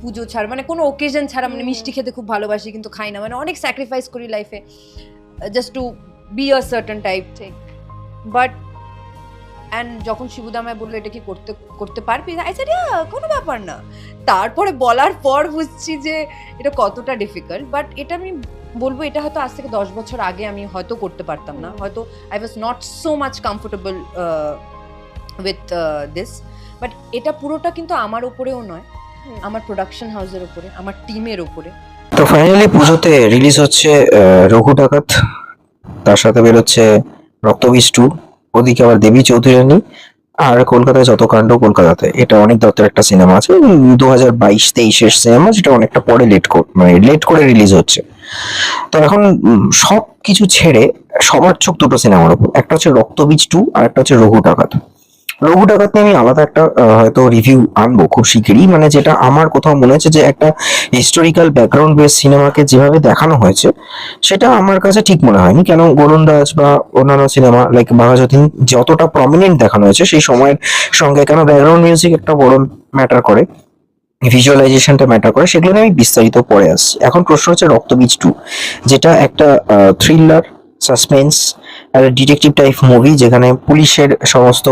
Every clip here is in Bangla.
পুজো ছাড়া মানে কোনো ওকেশন ছাড়া মানে মিষ্টি খেতে খুব ভালোবাসি কিন্তু খাই না। মানে অনেক স্যাক্রিফাইস করি লাইফে just to be a certain type ঠিক। বাট অ্যান্ড যখন শিবুদা আমায় বলল এটা কি করতে করতে পারবি? আই সেড কোনো ব্যাপার না। তারপরে বলার পর বুঝছি যে এটা কতটা ডিফিকাল্ট বাট এটা আমি বলব এটা হয়তো আজ থেকে দশ বছর আগে আমি হয়তো করতে পারতাম না। হয়তো I was not so much comfortable with this but এটা পুরোটা কিন্তু আমার উপরেও নয়। আমার প্রোডাকশন হাউসের উপরে আমার টিমের উপরে। তো ফাইনালি পুজোতে রিলিজ হচ্ছে রঘু ডাকাত। তার সাথে বেরোচ্ছে রক্তবীজ টু ওদিকে আবার দেবী চৌধুরানী। আর কলকাতায় যত কাণ্ড কলকাতাতে। এটা অনেক দত্তের একটা সিনেমা আছে। দু হাজার বাইশ তেইশের সিনেমা যেটা অনেকটা পরে লেট মানে লেট করে রিলিজ হচ্ছে। তো এখন সব কিছু ছেড়ে সবার চোখ দুটো সিনেমার উপর। একটা হচ্ছে রক্তবীজ টু আর একটা হচ্ছে রঘু ডাকাত। রঘু ডাকাত আমি আলাদা একটা হয়তো রিভিউ আনব খুব শিগগিরই। মানে যেটা আমার কোথাও মনে হচ্ছে যে একটা হিস্টোরিক্যাল ব্যাকগ্রাউন্ড বেস সিনেমাকে যেভাবে দেখানো হয়েছে, সেটা আমার কাছে ঠিক মনে হয়নি। কেন গোলন্দাজ বা অন্যান্য সিনেমা লাইক বাঘাযতীন যতটা প্রমিনেন্ট দেখানো হয়েছে, সেই সময়ের সঙ্গে কেন ব্যাকগ্রাউন্ড মিউজিক একটা বড় ম্যাটার করে ভিজুয়ালাইজেশনটা ম্যাটার করে, সেগুলো নিয়ে আমি বিস্তারিত পড়ে আসছি। এখন প্রশ্ন হচ্ছে রক্তবীজ টু যেটা একটা thriller suspense detective type movie যেখানে পুলিশের সমস্ত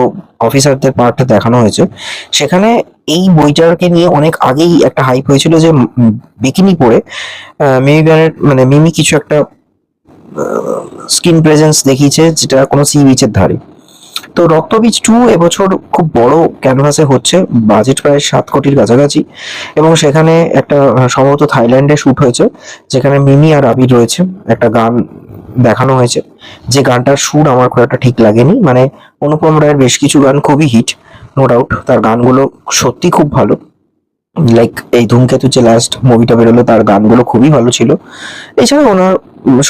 অফিসারদের পার্টটা দেখানো হয়েছে। সেখানে এই বইটাকে নিয়ে অনেক আগেই একটা হাইপ হয়েছিল যে বিকিনি পরে মিমি ব্যানের মানে মিমি কিছু একটা স্কিন প্রেজেন্স দেখিয়েছে যেটা কোনো সি বিচের ধারে। তো রক্তবীজ টু এবছর খুব বড় ক্যানভাসে হচ্ছে বাজেট প্রায় সাত কোটির কাছাকাছি। এবং সেখানে একটা সম্ভবত থাইল্যান্ডে শ্যুট হয়েছে, যেখানে মিমি আর আবির রয়েছে, একটা গান দেখানো হয়েছে। যে গানটার সুর আমার খুব একটা ঠিক লাগেনি। মানে অনুপম রায়ের বেশ কিছু গান খুবই হিট নো ডাউট তার গানগুলো সত্যি খুব ভালো। লাইক এই ধূমকেতু যে লাস্ট মুভিটা বেরোলো, তার গানগুলো খুবই ভালো ছিল। এছাড়া ওনার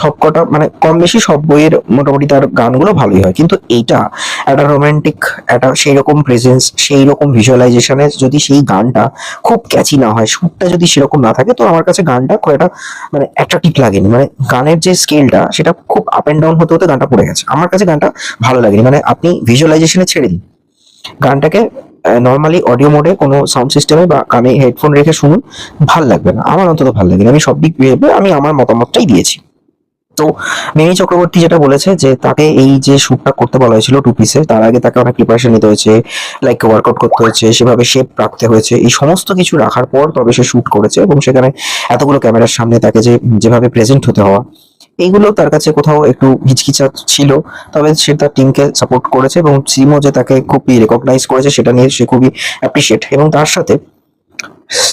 সবকটা মানে কম বেশি সব বইয়ের মোটামুটি তার গানগুলো ভালোই হয়। কিন্তু এইটা একটা রোমান্টিক একটা সেই রকম প্রেজেন্স সেই রকম ভিজুয়ালাইজেশনে যদি সেই গানটা খুব ক্যাচি না হয়, সুরটা যদি সেরকম না থাকে, তো আমার কাছে গানটা খুব একটা মানে অ্যাট্রাকটিভ লাগেনি। মানে গানের যে স্কেলটা সেটা খুব আপ এন্ড ডাউন হতে হতে গানটা পড়ে গেছে। আমার কাছে গানটা ভালো লাগেনি। মানে আপনি ভিজুয়ালাইজেশনে ছেড়ে দিন। গানটাকে নর্মালি অডিও মোডে কোনো সাউন্ড সিস্টেমে বা কানে হেডফোন রেখে শুনুন, ভালো লাগবে না। আমার অন্তত ভালো লাগেনি। আমি সব দিক ভেবে আমি, আমার মতামতটাই দিয়েছি। তো মিমি চক্রবর্তী যেটা বলেছে যে তাকে এই যে শ্যুটটা করতে বলা হয়েছিল টু পিসে তার আগে তাকে অনেক প্রিপারেশন নিতে হয়েছে লাইক ওয়ার্কআউট করতে হয়েছে, সেভাবে শেপ রাখতে হয়েছে, এই সমস্ত কিছু রাখার পর তবে সে শ্যুট করেছে এবং সেখানে এতগুলো ক্যামেরার সামনে তাকে যে, যেভাবে প্রেজেন্ট হতে হওয়া, এইগুলো তার কাছে কোথাও একটু হিচকিচা ছিল, তবে সে তার টিমকে সাপোর্ট করেছে এবং সিমও যে তাকে খুবই রেকগনাইজ করেছে, সেটা নিয়ে সে খুবই অ্যাপ্রিসিয়েট এবং তার সাথে